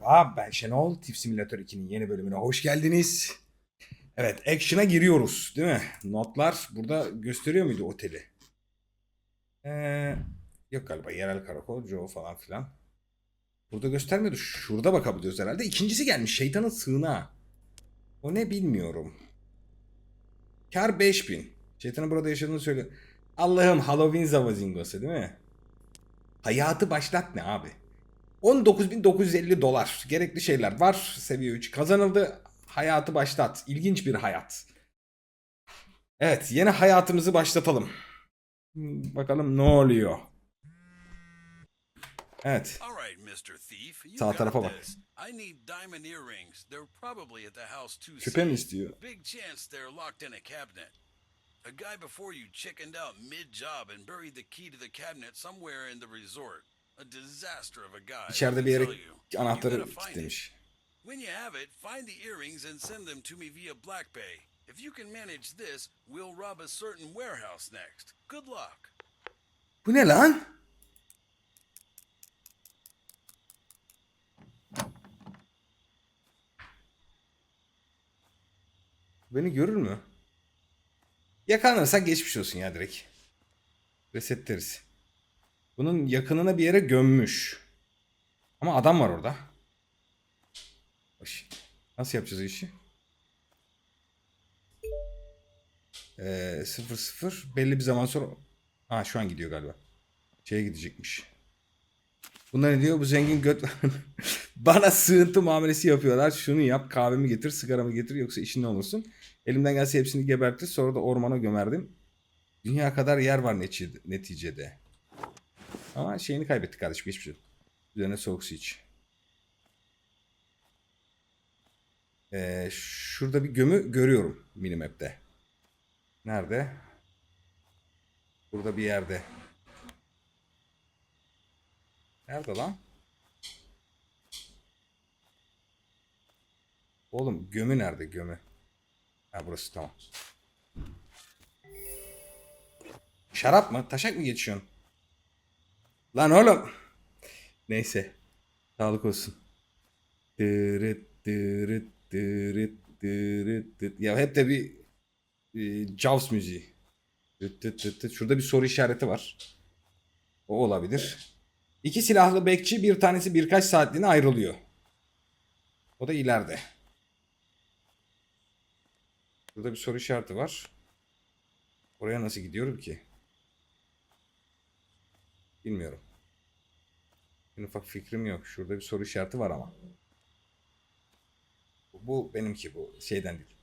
Merhaba ben Şenol. Tip Simulator 2'nin yeni bölümüne hoş geldiniz. Evet Action'a giriyoruz değil mi? Notlar burada gösteriyor muydu oteli? Ee, yok galiba yerel karakol, Joe falan filan. Burada göstermiyordu. Şurada bakabiliyoruz herhalde. İkincisi gelmiş şeytanın sığınağı. O ne bilmiyorum. Kar 5000. Şeytanın burada yaşadığını söyle. Allah'ım Halloween zavazingosu değil mi? Hayatı başlat ne abi? 19.950 dolar. Gerekli şeyler var. Seviye 3 kazanıldı. Hayatı başlat. İlginç bir hayat. Evet yeni hayatımızı başlatalım. Hmm, Bakalım ne oluyor. Evet. Sağ tarafa bak. Küpe mi istiyor? Big chance they're locked in a cabinet. A guy before you chickened out mid-job and buried the key to the cabinet somewhere in the resort. İçeride bir yere anahtarı kilitlemiş. When you have it, find the earrings and send them to me via Black Bay. If you can manage this, we'll rob a certain warehouse next. Good luck. Bu ne lan? Beni görür mü? Yakalanırsak geçmiş olsun ya direkt. Resetleriz. Bunun yakınına bir yere gömmüş. Ama adam var orada. Nasıl yapacağız işi? Ee, 0 belli bir zaman sonra... Ha şu an gidiyor galiba. Şeye gidecekmiş. Bunlar ne diyor? Bu zengin göt... Bana sığıntı muamelesi yapıyorlar. Şunu yap, kahvemi getir, sigaramı getir yoksa işin ne olursun. Elimden gelse hepsini gebertir. Sonra da ormana gömerdim. Dünya kadar yer var neti- neticede. Ama şeyini kaybettik kardeşim geçmiş olsun. Üzerine soğuk su iç. Ee, şurada bir gömü görüyorum minimap'te. Nerede? Burada bir yerde. Nerede lan? Oğlum gömü nerede gömü? Ha burası tamam. Şarap mı? Taşak mı geçiyorsun? Lan oğlum. Neyse. Sağlık olsun. Dırıt dırıt dırıt dırıt dırıt. Ya hep de bir e, Jaws müziği. Dıt dıt dıt. Şurada bir soru işareti var. O olabilir. İki silahlı bekçi bir tanesi birkaç saatliğine ayrılıyor. O da ileride. Burada bir soru işareti var. Oraya nasıl gidiyorum ki? Bilmiyorum. En ufak fikrim yok. Şurada bir soru işareti var ama. Bu, benimki bu. Şeyden değil.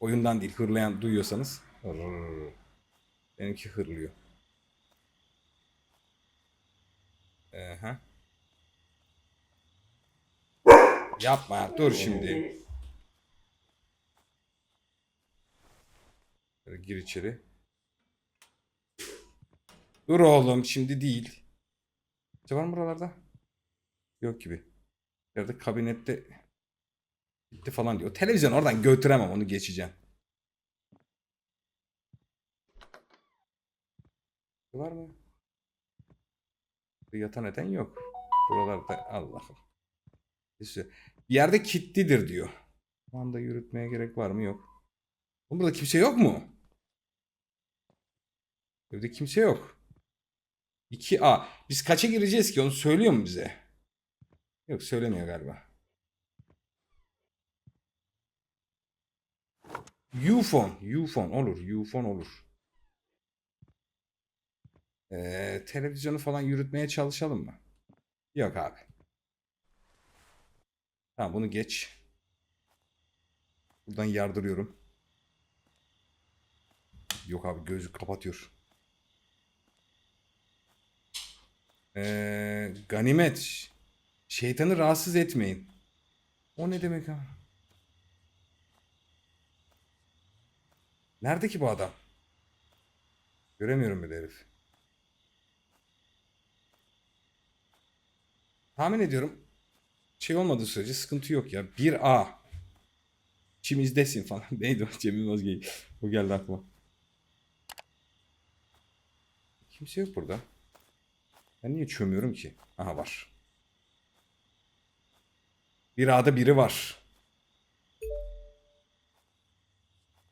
Oyundan değil. Hırlayan duyuyorsanız. Hırrrr. Benimki hırlıyor. Aha. Yapma. Dur şimdi. Gir içeri. Dur oğlum şimdi değil. Ne var mı buralarda? Yok gibi. Yerde kabinette gitti falan diyor. Televizyon oradan götüremem onu geçeceğim. Var mı? Yatan eten yok. Buralarda. İşte bir yerde kilitlidir diyor. Şu anda yürütmeye gerek var mı? Yok. Oğlum burada kimse yok mu? Evde kimse yok. 2A. Biz kaça gireceğiz ki? Onu söylüyor mu bize? Yok söylemiyor galiba. Ufon. Ufon olur. Ufon olur. Ee, televizyonu falan yürütmeye çalışalım mı? Yok abi. Tamam bunu geç. Buradan yardırıyorum. Yok abi gözü kapatıyor. Ee, ganimet. Şeytanı rahatsız etmeyin. O ne demek abi? Nerede ki bu adam? Göremiyorum bir de herif. Tahmin ediyorum. Şey olmadığı sürece sıkıntı yok ya. 1A. İçimizdesin falan. Neydi o Cem Yılmaz geyi. O geldi aklıma. Kimse yok burada. Ben niye çömüyorum ki? Aha var. Bir A'da biri var.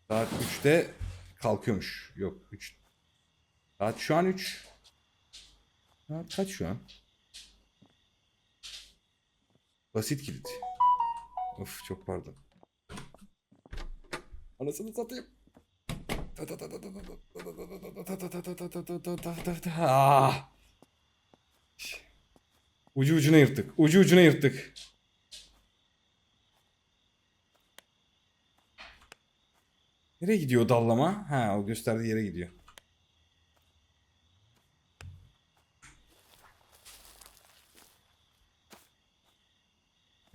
Saat 3'te kalkıyormuş. Yok 3. Saat şu an 3. Saat kaç şu an? Basit kilit. Of çok pardon. Anasını satayım. Ah. Ucu ucuna yırttık. Ucu ucuna yırttık. Nereye gidiyor dallama? Ha o gösterdiği yere gidiyor.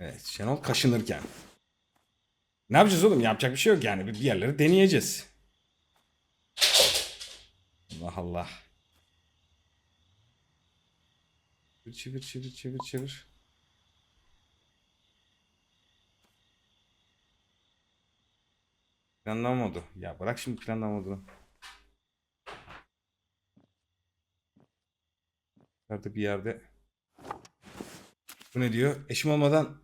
Evet Şenol kaşınırken. Ne yapacağız oğlum? Yapacak bir şey yok yani. Bir yerleri deneyeceğiz. Allah Allah. Çevir çevir çevir çevir çevir. Planlama modu. Ya bırak şimdi planlama modunu. Nerede bir yerde. Bu ne diyor? Eşim olmadan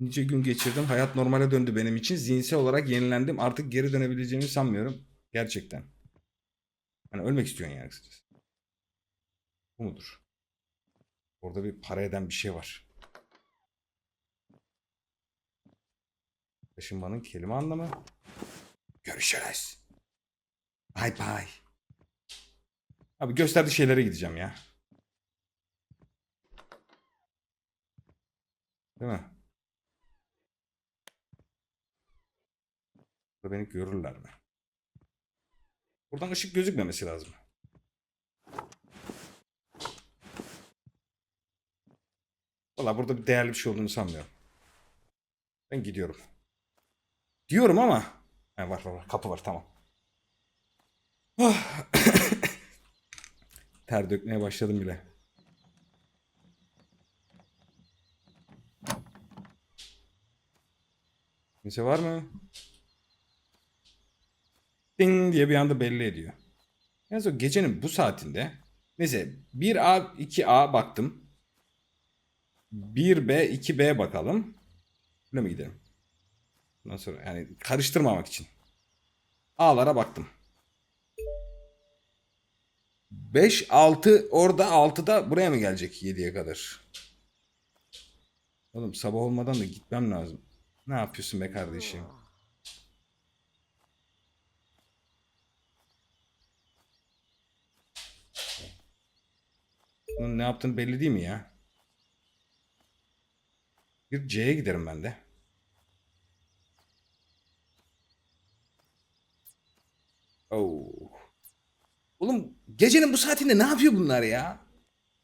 nice gün geçirdim. Hayat normale döndü benim için. Zihinsel olarak yenilendim. Artık geri dönebileceğimi sanmıyorum. Gerçekten. Hani ölmek istiyorsun yani kısacası. Bu mudur? Orada bir para eden bir şey var. Taşınmanın kelime anlamı. Görüşürüz. Bye bye. Abi gösterdiği şeylere gideceğim ya. Değil mi? Burada beni görürler mi? Buradan ışık gözükmemesi lazım. Valla burada bir değerli bir şey olduğunu sanmıyorum. Ben gidiyorum. Diyorum ama. Ha, var var var. Kapı var tamam. Ah. Ter dökmeye başladım bile. Kimse var mı? Ding diye bir anda belli ediyor. Yalnız o gecenin bu saatinde neyse 1A 2A baktım. 1B 2B bakalım. Böyle mi gidelim? Ondan sonra yani karıştırmamak için. A'lara baktım. 5 6 orada 6'da buraya mı gelecek 7'ye kadar? Oğlum sabah olmadan da gitmem lazım. Ne yapıyorsun be kardeşim? Bunun ne yaptığını belli değil mi ya? Bir C'ye giderim ben de. Oo. Oğlum gecenin bu saatinde ne yapıyor bunlar ya?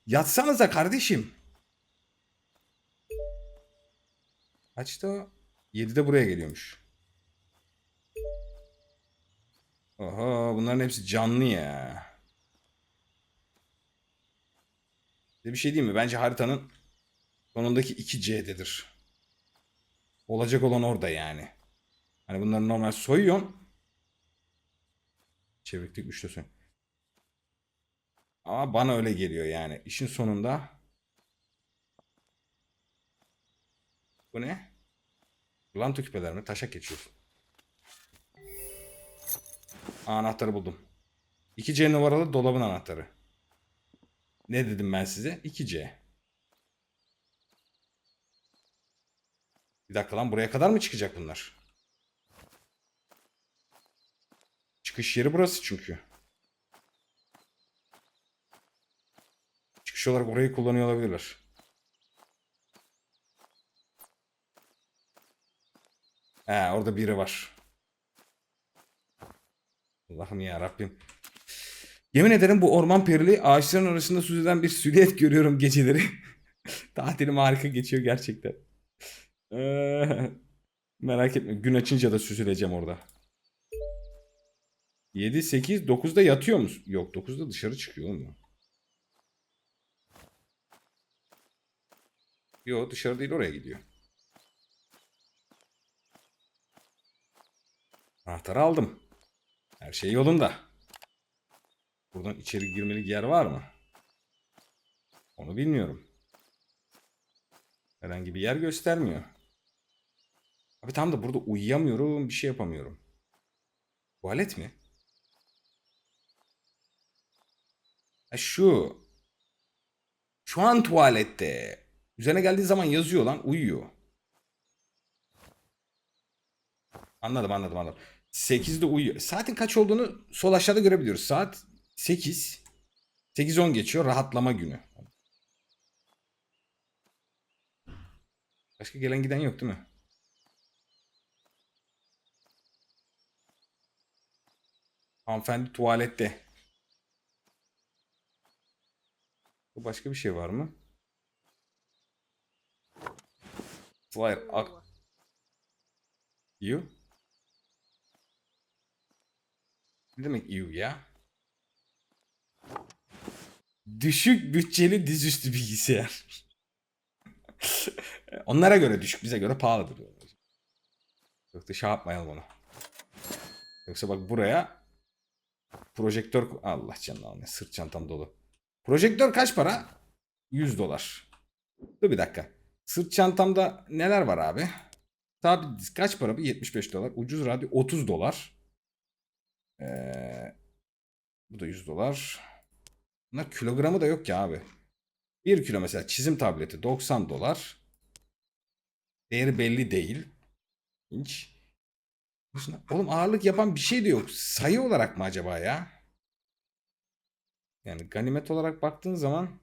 Yatsanıza kardeşim. Kaçta o? 7'de buraya geliyormuş. Oha bunların hepsi canlı ya. Size bir şey diyeyim mi? Bence haritanın sonundaki 2C'dedir. Olacak olan orada yani. Hani bunları normal soyuyorsun. Çeviklik 3'te soy. Ama bana öyle geliyor yani. İşin sonunda. Bu ne? Lanto küpeler mi? Taşak geçiyorsun. Anahtarı buldum. 2C numaralı dolabın anahtarı. Ne dedim ben size? 2C. Bir dakika lan buraya kadar mı çıkacak bunlar? Çıkış yeri burası çünkü. Çıkış olarak orayı kullanıyor olabilirler. He orada biri var. Allah'ım ya Rabbim. Yemin ederim bu orman perili ağaçların arasında süzülen bir silüet görüyorum geceleri. Tatilim harika geçiyor gerçekten. Ee, merak etme gün açınca da süzüleceğim orada. 7, 8, 9'da yatıyor musun? Yok 9'da dışarı çıkıyor o. Yok dışarı değil oraya gidiyor. Anahtarı aldım. Her şey yolunda. Buradan içeri girmelik yer var mı? Onu bilmiyorum. Herhangi bir yer göstermiyor. Abi tam da burada uyuyamıyorum. Bir şey yapamıyorum. Tuvalet mi? Ha şu. Şu an tuvalette. Üzerine geldiği zaman yazıyor lan. Uyuyor. Anladım anladım anladım. 8'de uyuyor. Saatin kaç olduğunu sol aşağıda görebiliyoruz. Saat 8. 8-10 geçiyor. Rahatlama günü. Başka gelen giden yok değil mi? Hanımefendi tuvalette. Bu başka bir şey var mı? Flyer. Ak you? Ne demek you ya? Düşük bütçeli dizüstü bilgisayar. Onlara göre düşük, bize göre pahalıdır. Çok da şey yapmayalım onu. Yoksa bak buraya projektör... Allah canına almaya sırt çantam dolu. Projektör kaç para? 100 dolar. Dur bir dakika. Sırt çantamda neler var abi? Sabit disk kaç para bu? 75 dolar. Ucuz radyo 30 dolar. Ee, bu da 100 dolar. Bunlar kilogramı da yok ki abi. 1 kilo mesela çizim tableti 90 dolar. Değeri belli değil. İnç. Oğlum ağırlık yapan bir şey de yok. Sayı olarak mı acaba ya? Yani ganimet olarak baktığın zaman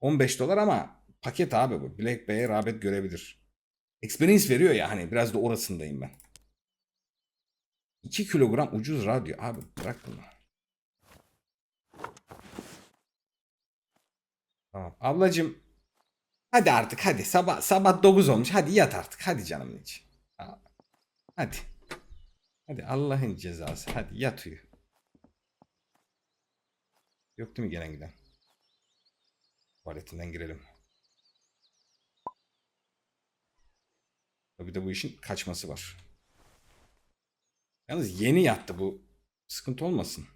15 dolar ama paket abi bu. Black Bay'e rağbet görebilir. Experience veriyor ya hani biraz da orasındayım ben. 2 kilogram ucuz radyo. Abi bırak bunu. Tamam. Ablacım hadi artık hadi sabah sabah 9 olmuş. Hadi yat artık. Hadi canım içi. Hadi. Hadi Allah'ın cezası. Hadi yat uyu. Yok değil mi gelen giden? Tuvaletinden girelim. Bir de bu işin kaçması var. Yalnız yeni yattı bu. Sıkıntı olmasın.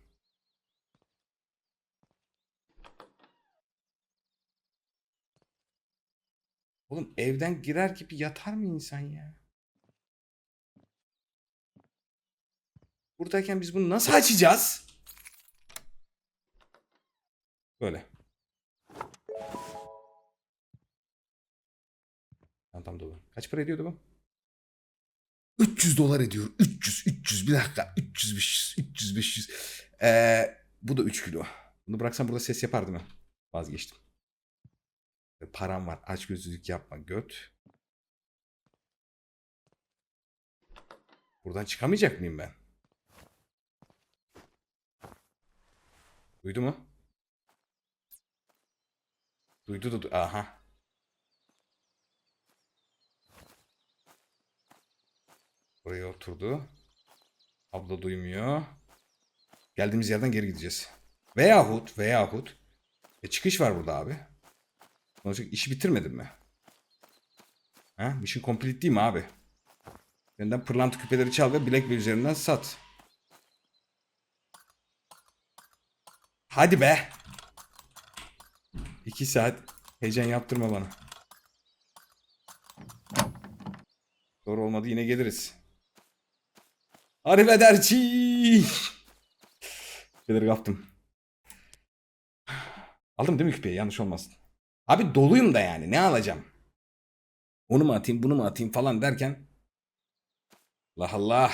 Oğlum evden girer gibi yatar mı insan ya? Buradayken biz bunu nasıl açacağız? Böyle. Tam dolu. Kaç para ediyordu bu? 300 dolar ediyor. 300, 300 bir dakika. 300, 500, 300, 500. Ee, bu da 3 kilo. Bunu bıraksam burada ses yapar değil mi? Vazgeçtim. Param var. Aç gözlülük yapma göt. Buradan çıkamayacak mıyım ben? Duydu mu? Duydu da du- aha. Buraya oturdu. Abla duymuyor. Geldiğimiz yerden geri gideceğiz. Veyahut, veyahut. E çıkış var burada abi. Olacak? İşi bitirmedim mi? Ha? Mission complete değil mi abi? Benden pırlanta küpeleri çal ve Blackberry üzerinden sat. Hadi be. İki saat heyecan yaptırma bana. Doğru olmadı yine geliriz. Arrivederci. Küpeleri kaptım. Aldım değil mi küpeyi yanlış olmasın. Abi doluyum da yani ne alacağım? Onu mu atayım bunu mu atayım falan derken. Allah Allah.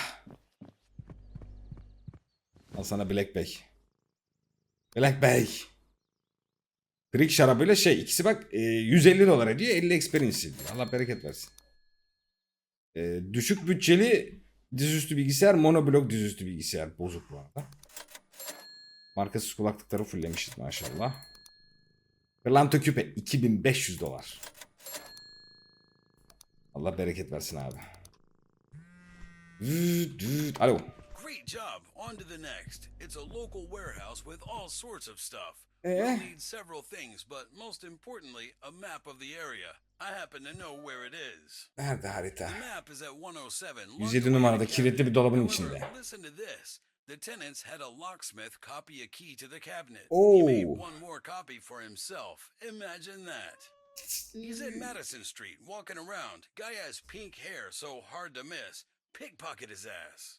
Al sana Black Bay. Black Bay. Trick şarabıyla şey ikisi bak e, 150 dolar ediyor 50 experience ediyor. Allah bereket versin. E, düşük bütçeli dizüstü bilgisayar monoblok dizüstü bilgisayar. Bozuk bu arada. Markasız kulaklıkları fulllemişiz maşallah. Pırlanta küpe 2500 dolar. Allah bereket versin abi. Alo. Great job. On to the next. It's a local warehouse with all sorts of stuff. Eh? You'll need several things, but most importantly, a map of the area. I happen to know where it is. Nerede harita? The map is at 107. 107 numarada kilitli bir dolabın içinde. Listen to this. The tenants had a locksmith copy a key to the cabinet. Oh. He made one more copy for himself. Imagine that. He's in Madison Street, walking around. Guy has pink hair, so hard to miss. Pickpocket his ass.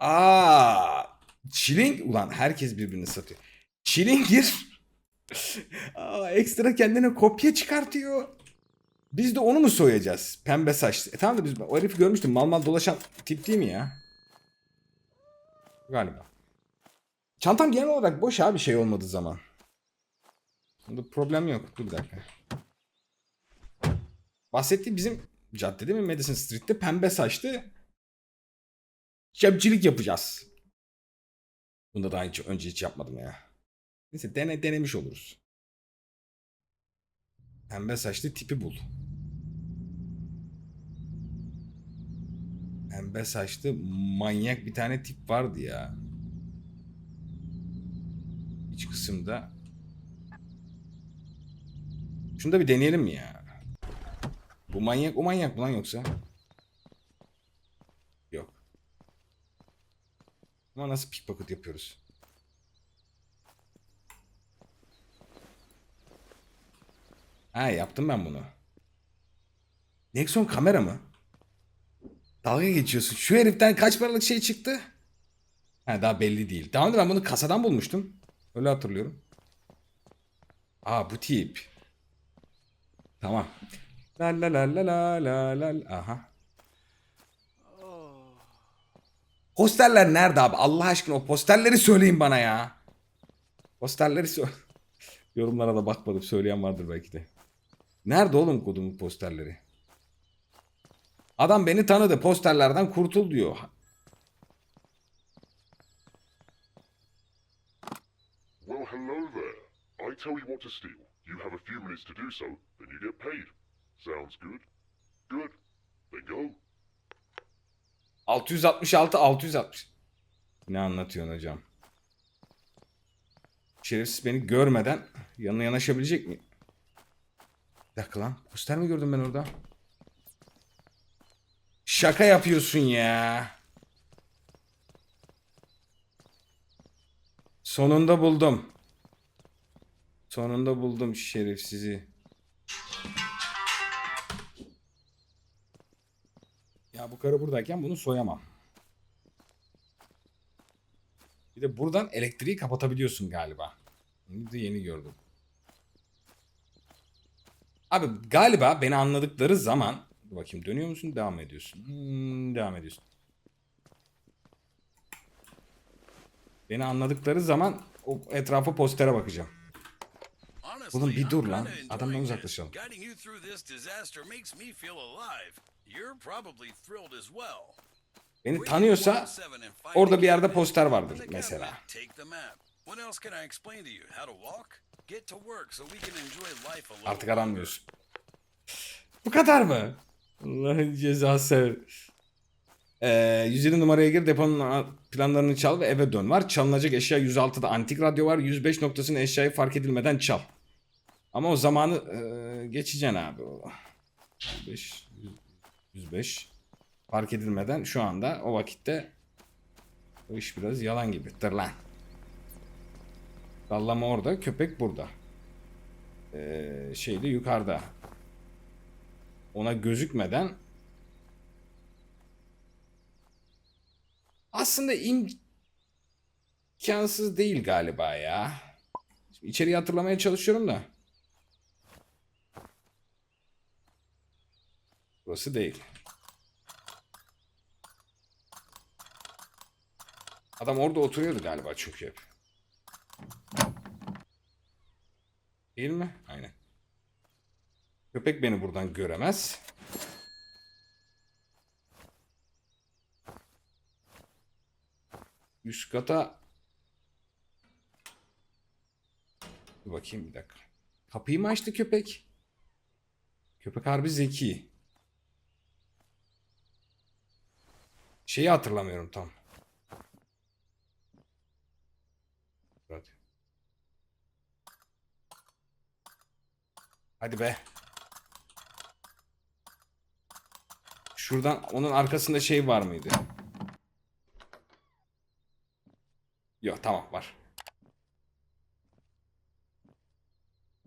Aa, Çilink ulan herkes birbirini satıyor. Çilingir Aa, ekstra kendine kopya çıkartıyor. Biz de onu mu soyacağız? Pembe saçlı. E tamam da biz o herifi görmüştüm. Mal mal dolaşan tip değil mi ya? Galiba. Çantam genel olarak boş abi şey olmadığı zaman. Bunda problem yok. Dur bir dakika. Bahsettiği bizim cadde değil mi? Madison Street'te pembe saçlı Cemcilik yapacağız. Bunda daha hiç, önce hiç yapmadım ya. Neyse dene, denemiş oluruz. Pembe saçlı tipi bul. Pembe saçlı manyak bir tane tip vardı ya. İç kısımda. Şunu da bir deneyelim mi ya? Bu manyak o manyak mı lan yoksa? Yok. Ama nasıl pickpocket yapıyoruz? Ha yaptım ben bunu. Nexon kamera mı? Dalga geçiyorsun. Şu heriften kaç paralık şey çıktı? Ha daha belli değil. Daha önce ben bunu kasadan bulmuştum. Öyle hatırlıyorum. Aa bu tip. Tamam. La la la la la la la. Aha. Posterler nerede abi? Allah aşkına o posterleri söyleyin bana ya. Posterleri söyle. Yorumlara da bakmadım. Söyleyen vardır belki de. Nerede oğlum kodumun posterleri? Adam beni tanıdı. Posterlerden kurtul diyor. Well, hello there. I tell you what to steal. You have a few minutes to do so, then you get paid. Sounds good? Good. Then go. 666 660. Ne anlatıyorsun hocam? Şerefsiz beni görmeden yanına yanaşabilecek mi? Bir dakika lan. Poster mi gördüm ben orada? Şaka yapıyorsun ya. Sonunda buldum. Sonunda buldum şerefsizi. Bu karı buradayken bunu soyamam. Bir de buradan elektriği kapatabiliyorsun galiba. Bunu da yeni gördüm. Abi galiba beni anladıkları zaman bakayım dönüyor musun? Devam ediyorsun. Hmm, devam ediyorsun. Beni anladıkları zaman o etrafa postere bakacağım. Oğlum bir dur lan. Adamdan uzaklaşalım. Beni tanıyorsa orada bir yerde poster vardır mesela. Artık aranmıyorsun. Bu kadar mı? Allah'ın cezası. Ee, 107 numaraya gir deponun planlarını çal ve eve dön var. Çalınacak eşya 106'da antik radyo var. 105 noktasını eşyayı fark edilmeden çal. Ama o zamanı e, geçeceksin abi. O. 105, 105 fark edilmeden şu anda o vakitte o iş biraz yalan gibi. Dır lan. Dallama orada, köpek burada. Ee, şey yukarıda. Ona gözükmeden aslında imkansız değil galiba ya. Şimdi içeriği hatırlamaya çalışıyorum da. Burası değil. Adam orada oturuyordu galiba çünkü hep. Değil mi? Aynen. Köpek beni buradan göremez. Üst kata Dur bakayım bir dakika. Kapıyı mı açtı köpek? Köpek harbi zeki. Şeyi hatırlamıyorum tam. Hadi. Hadi be. Şuradan onun arkasında şey var mıydı? Yok tamam var.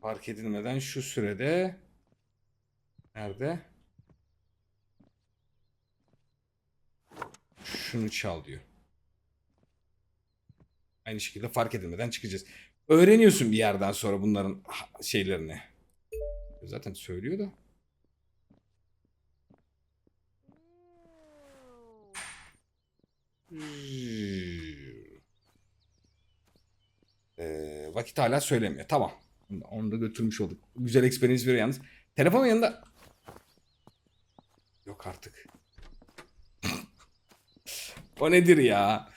Fark edilmeden şu sürede nerede? Şunu çal diyor. Aynı şekilde fark edilmeden çıkacağız. Öğreniyorsun bir yerden sonra bunların şeylerini. Zaten söylüyor da. Ee, vakit hala söylemiyor. Tamam. Onu da götürmüş olduk. Güzel experience veriyor yalnız. Telefonun yanında... Yok artık. O nedir ya?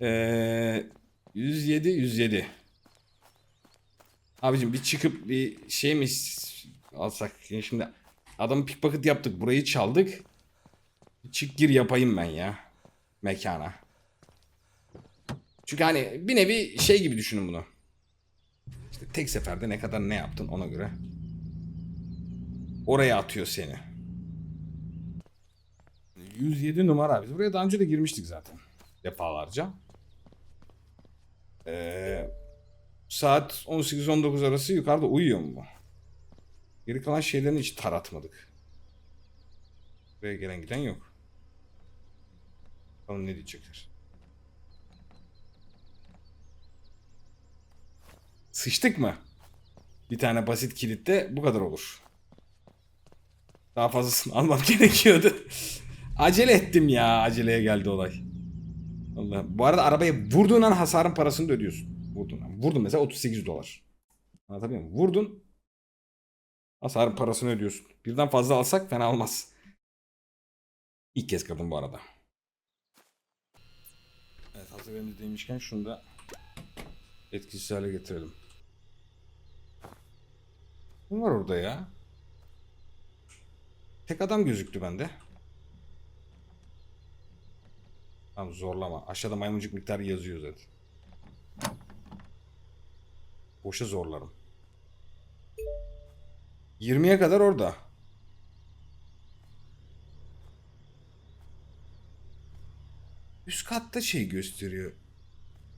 ee, 107 107. Abicim bir çıkıp bir şey mi alsak? Şimdi adamı pickpocket yaptık. Burayı çaldık. Çık gir yapayım ben ya. Mekana. Çünkü hani bir nevi şey gibi düşünün bunu. İşte tek seferde ne kadar ne yaptın ona göre. Oraya atıyor seni. 107 numara. Biz buraya daha önce de girmiştik zaten. Defalarca. Ee, saat 18-19 arası yukarıda uyuyor mu? Geri kalan şeylerini hiç taratmadık. Buraya gelen giden yok. Bakalım ne diyecekler. Sıçtık mı? Bir tane basit kilitte bu kadar olur. Daha fazlasını almam gerekiyordu. Acele ettim ya. Aceleye geldi olay. Allah. Bu arada arabaya vurduğun an hasarın parasını da ödüyorsun. Vurdun. Vurdun mesela 38 dolar. Anlatabiliyor muyum? Vurdun. Hasarın parasını ödüyorsun. Birden fazla alsak fena olmaz. İlk kez kırdım bu arada. Evet hazır elimizdeymişken şunu da etkisiz hale getirelim. Ne var orada ya? Tek adam gözüktü bende. Tamam zorlama. Aşağıda maymuncuk miktarı yazıyor zaten. Boşa zorlarım. 20'ye kadar orada. Üst katta şey gösteriyor.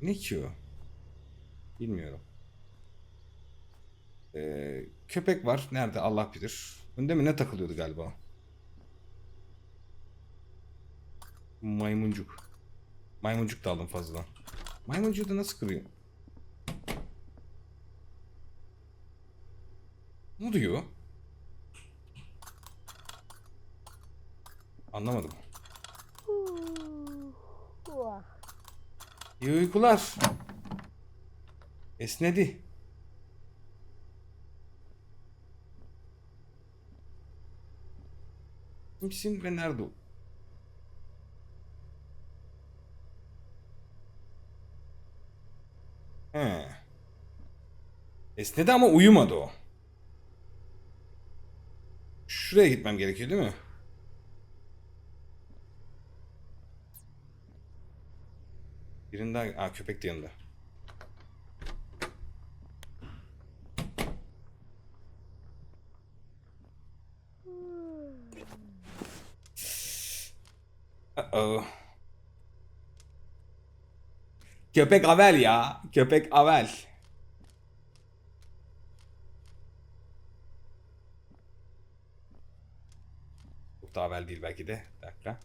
Ne ki o? Bilmiyorum. Ee, köpek var. Nerede Allah bilir. Önde mi ne takılıyordu galiba? Maymuncuk. Maymuncuk da aldım fazladan. Maymuncuğu da nasıl kırıyor? Ne oluyor? Anlamadım. İyi uykular. Esnedi. Kimsin ve nerede? He. Esnedi ama uyumadı o. Şuraya gitmem gerekiyor değil mi? Birinde Aa, köpek de yanında. Uh-oh. Köpek Avel ya. Köpek Avel. Çok da Avel değil belki de. Bir dakika.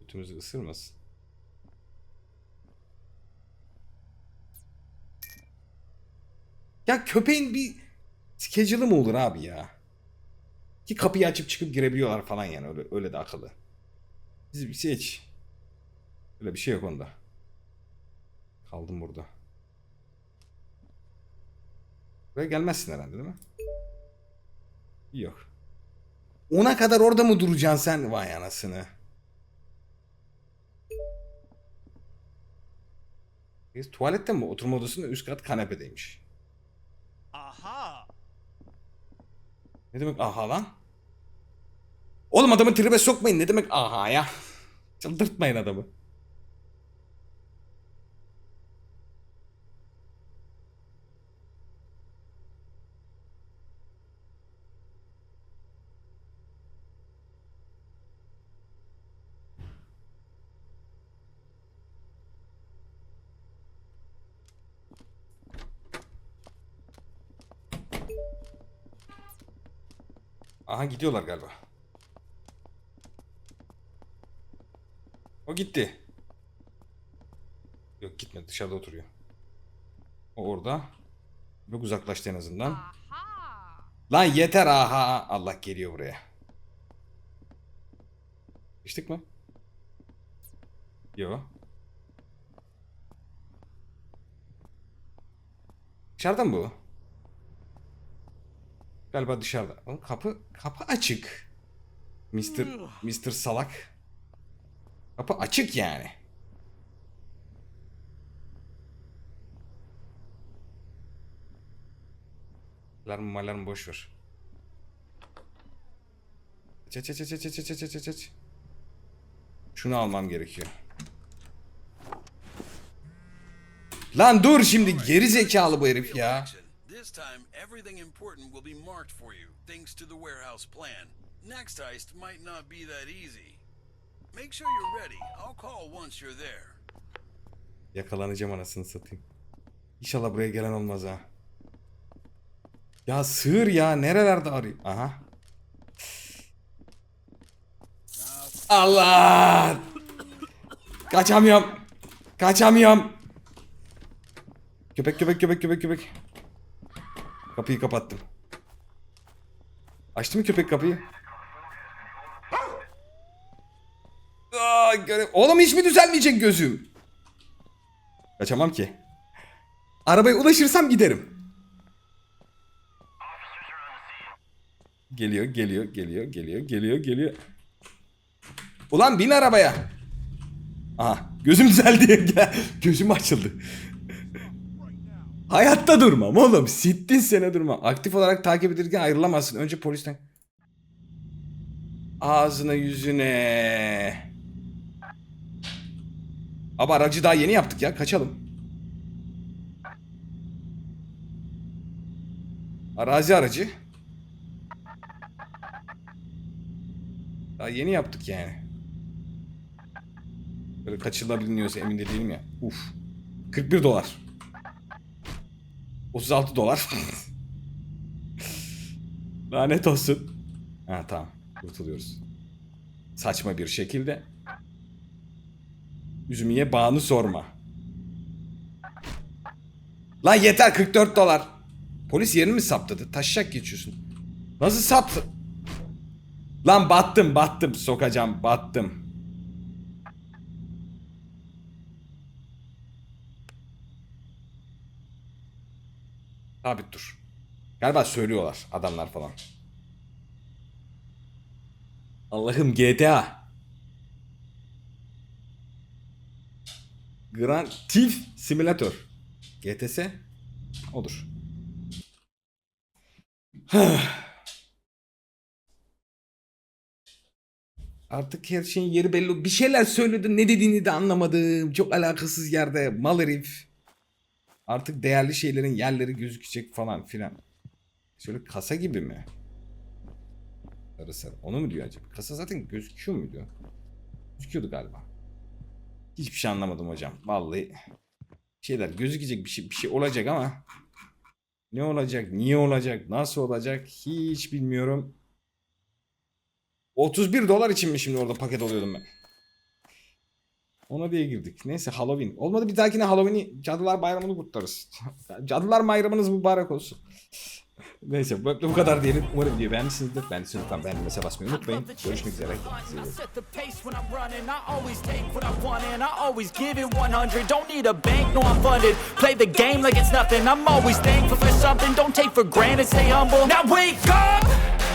Götümüzü ısırmasın. Ya köpeğin bir schedule'ı mı olur abi ya? Ki kapıyı açıp çıkıp girebiliyorlar falan yani öyle, öyle de akıllı. Biz bir seç. Öyle bir şey yok onda. Kaldım burada. Buraya gelmezsin herhalde değil mi? Yok. Ona kadar orada mı duracaksın sen? Vay anasını. Biz tuvalette mi? Oturma odasında üst kat kanepedeymiş. Aha! Ne demek aha lan? Oğlum adamı tribe sokmayın. Ne demek aha ya? Çıldırtmayın adamı. Aha gidiyorlar galiba. O gitti. Yok gitmedi dışarıda oturuyor. O orada. Çok uzaklaştı en azından. Lan yeter aha. Allah geliyor buraya. İçtik mi? Yok. Dışarıda mı bu? Galiba dışarıda. Kapı kapı açık. Mister Mister Salak. Kapı açık yani. Alarm alarm boş ver. Çeç çeç çeç çeç çeç çeç çeç. Şunu almam gerekiyor. Lan dur şimdi geri zekalı bu herif ya. This time, everything important will be marked for you, thanks to the warehouse plan. Next heist might not be that easy. Make sure you're ready. I'll call once you're there. Yakalanacağım anasını satayım. İnşallah buraya gelen olmaz ha. Ya sığır ya nerelerde arıyor? Aha. Allah! Kaçamıyorum. Kaçamıyorum. Köpek köpek köpek köpek köpek. Kapıyı kapattım. Açtı mı köpek kapıyı? Aa, Oğlum hiç mi düzelmeyecek gözüm? Kaçamam ki. Arabaya ulaşırsam giderim. Geliyor, geliyor, geliyor, geliyor, geliyor, geliyor. Ulan bin arabaya. Aha, gözüm düzeldi. Gözüm açıldı. Hayatta durmam oğlum. Sittin sene durmam. Aktif olarak takip edilirken ayrılamazsın. Önce polisten. Ağzına yüzüne. Abi aracı daha yeni yaptık ya. Kaçalım. Arazi aracı. Daha yeni yaptık yani. Böyle kaçırılabiliyorsa emin de değilim ya. Uf. 41 dolar. 36 dolar. Lanet olsun. Ha tamam. Kurtuluyoruz. Saçma bir şekilde. Üzümüye bağını sorma. Lan yeter 44 dolar. Polis yerini mi saptadı? Taşacak geçiyorsun. Nasıl saptı? Lan battım battım sokacağım battım. Sabit dur. Galiba söylüyorlar adamlar falan. Allah'ım GTA. Grand Theft Simulator. GTS odur. Artık her şeyin yeri belli. Bir şeyler söyledi ne dediğini de anlamadım. Çok alakasız yerde mal herif. Artık değerli şeylerin yerleri gözükecek falan filan. Şöyle kasa gibi mi? Sarı sarı. Onu mu diyor acaba? Kasa zaten gözüküyor mu diyor? Gözüküyordu galiba. Hiçbir şey anlamadım hocam. Vallahi şeyler gözükecek bir şey bir şey olacak ama ne olacak, niye olacak, nasıl olacak hiç bilmiyorum. 31 dolar için mi şimdi orada paket alıyordum ben? Ona diye girdik. Neyse Halloween. Olmadı bir dahakine Halloween'i Cadılar Bayramı'nı kutlarız. Cadılar Bayramınız mübarek olsun. Neyse bu, bu kadar diyelim. Umarım video beğenmişsinizdir. Beğendiyseniz lütfen beğenmeyi mesela basmayı unutmayın. Görüşmek üzere. Play